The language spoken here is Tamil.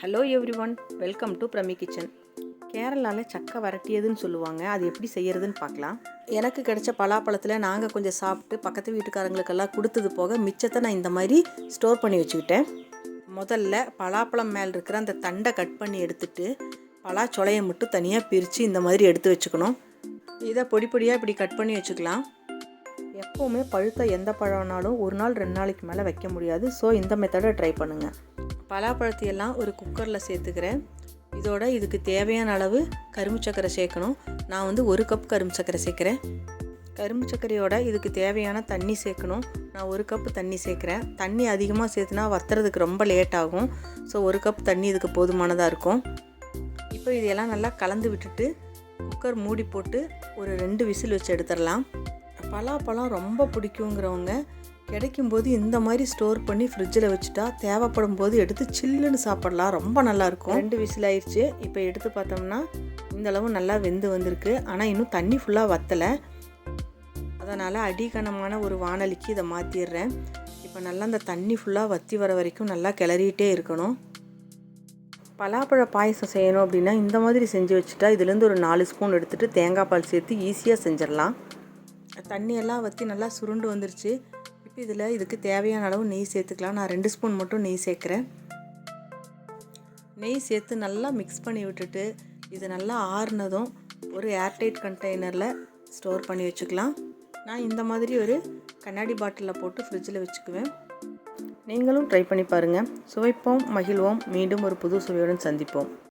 Hello everyone welcome to Prami kitchen கேரளாவில் சக்கை வரட்டியதுன்னு சொல்லுவாங்க. அது எப்படி செய்யறதுன்னு பார்க்கலாம். எனக்கு கிடைச்ச பலாப்பழத்தில் நாங்கள் கொஞ்சம் சாப்பிட்டு பக்கத்து வீட்டுக்காரங்களுக்கெல்லாம் கொடுத்தது போக மிச்சத்தை நான் இந்த மாதிரி ஸ்டோர் பண்ணி வச்சுக்கிட்டேன். முதல்ல பலாப்பழம் மேலே இருக்கிற அந்த தண்டை கட் பண்ணி எடுத்துட்டு பலாச்சொலையை மட்டும் தனியாக பிரித்து இந்த மாதிரி எடுத்து வச்சுக்கணும். இதை பொடி பொடியாக இப்படி கட் பண்ணி வச்சுக்கலாம். எப்போவுமே பழுத்த எந்த பழம்னாலும் ஒரு நாள் ரெண்டு நாளைக்கு மேலே வைக்க முடியாது. ஸோ இந்த மெத்தடை ட்ரை பண்ணுங்கள் பலாப்பழத்தையெல்லாம் ஒரு குக்கரில் சேர்த்துக்கிறேன். இதோட இதுக்கு தேவையான அளவு கரும்பு சர்க்கரை சேர்க்கணும். நான் வந்து ஒரு கப் கரும்பு சர்க்கரை சேர்க்குறேன். கரும்பு சர்க்கரையோட இதுக்கு தேவையான தண்ணி சேர்க்கணும். நான் ஒரு கப் தண்ணி சேர்க்குறேன். தண்ணி அதிகமாக சேர்த்துனா வத்துறதுக்கு ரொம்ப லேட் ஆகும். ஸோ ஒரு கப் தண்ணி இதுக்கு போதுமானதாக இருக்கும். இப்போ இதையெல்லாம் நல்லா கலந்து விட்டுட்டு குக்கர் மூடி போட்டு ஒரு ரெண்டு விசில் வச்சு எடுத்துடலாம். பலாப்பழம் ரொம்ப பிடிக்குங்கிறவங்க கிடைக்கும்போது இந்த மாதிரி ஸ்டோர் பண்ணி ஃப்ரிட்ஜில் வச்சுட்டா தேவைப்படும் போது எடுத்து சில்லுன்னு சாப்பிடலாம். ரொம்ப நல்லாயிருக்கும். ரெண்டு விசில் ஆயிடுச்சு. இப்போ எடுத்து பார்த்தோம்னா இந்த அளவு நல்லா வெந்து வந்திருக்கு. ஆனால் இன்னும் தண்ணி ஃபுல்லாக வற்றலை அதனால் அடிகனமான ஒரு வானலிக்கு இதை மாற்றிடுறேன் இப்போ நல்லா அந்த தண்ணி ஃபுல்லாக வற்றி வர வரைக்கும் நல்லா கிளறிட்டே இருக்கணும். பலாப்பழ பாயசம் செய்யணும் அப்படின்னா இந்த மாதிரி செஞ்சு வச்சுட்டா இதுலேருந்து ஒரு நாலு ஸ்பூன் எடுத்துகிட்டு தேங்காய் பால் சேர்த்து ஈஸியாக செஞ்சிடலாம். தண்ணியெல்லாம் வற்றி நல்லா சுருண்டு வந்துருச்சு. இதில் இதுக்கு தேவையான அளவு நெய் சேர்த்துக்கலாம். நான் ரெண்டு ஸ்பூன் மட்டும் நெய் சேர்க்குறேன். நெய் சேர்த்து நல்லா மிக்ஸ் பண்ணி விட்டுட்டு இது நல்லா ஆறுனதும் ஒரு ஏர்டைட் கண்டெய்னரில் ஸ்டோர் பண்ணி வச்சுக்கலாம். நான் இந்த மாதிரி ஒரு கண்ணாடி பாட்டிலில் போட்டு ஃப்ரிட்ஜில் வச்சுக்குவேன். நீங்களும் ட்ரை பண்ணி பாருங்கள் சுவைப்போம் மகிழ்வோம். மீண்டும் ஒரு புது சுவையுடன் சந்திப்போம்.